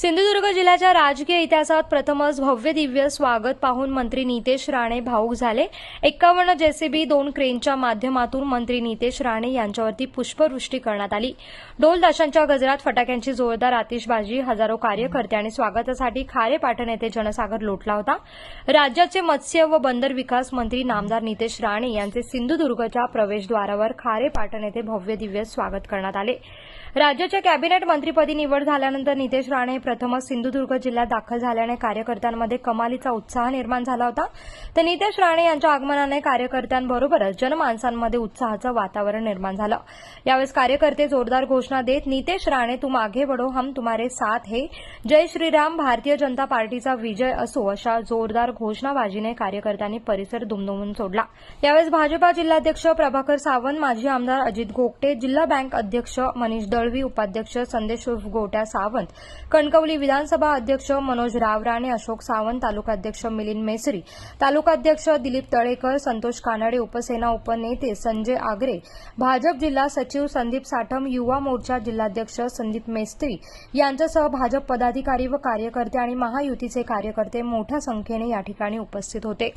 सिंधुदुर्ग जिल्ह्याच्या राजकीय इतिहासात प्रथमच भव्य दिव्य स्वागत पाहून मंत्री नितेश राणे भाऊक झाले. एक्कावन्न जेसीबी दोन क्रेनच्या माध्यमातून मंत्री नितेश राणे यांच्यावरती पुष्पवृष्टी करण्यात आली. ढोल ताशांच्या गजरात फटाक्यांची जोरदार आतिषबाजी हजारो कार्यकर्ते आणि स्वागतासाठी खारे पाटण येथे जनसागर लोटला होता. राज्याचे मत्स्य व बंदर विकास मंत्री नामदार नितेश राणे यांचे सिंधुदुर्गच्या प्रवेशद्वारावर खारे पाटण येथे भव्य दिव्य स्वागत करण्यात आले. राज्याच्या कॅबिनेट मंत्रीपदी निवड झाल्यानंतर नितेश राणे प्रथमच सिंधुदुर्ग जिल्ह्यात दाखल झाल्याने कार्यकर्त्यांमध्ये कमालीचा उत्साह निर्माण झाला होता. तर नितेश राणे यांच्या आगमनाने कार्यकर्त्यांबरोबरच जनमानसांमध्ये उत्साहाचं वातावरण निर्माण झालं. यावेळेस कार्यकर्ते जोरदार घोषणा देत नितेश राणे तुम आगे बढो हम तुम्हारे साथ हे. जय श्रीराम भारतीय जनता पार्टीचा विजय असो अशा जोरदार घोषणाबाजीने कार्यकर्त्यांनी परिसर दुमदुमून सोडला. यावेळेस भाजपा जिल्हाध्यक्ष प्रभाकर सावंत माजी आमदार अजित घोगटे जिल्हा बँक अध्यक्ष मनीष दळवी उपाध्यक्ष संदेश गोट्या सावंत कणक कणकवली विधानसभा अध्यक्ष मनोज रावराणे अशोक सावंत तालुकाध्यक्ष मिलिंद मेसरी तालुकाध्यक्ष दिलीप तळेकर संतोष कानडे उपसेना उपनेते संजय आगरे भाजप जिल्हा सचिव संदीप साठम युवा मोर्चा जिल्हाध्यक्ष संदीप मेस्त्री यांच्यासह भाजप पदाधिकारी व कार्यकर्ते आणि महायुतीचे कार्यकर्ते मोठ्या संख्येने या ठिकाणी उपस्थित होते.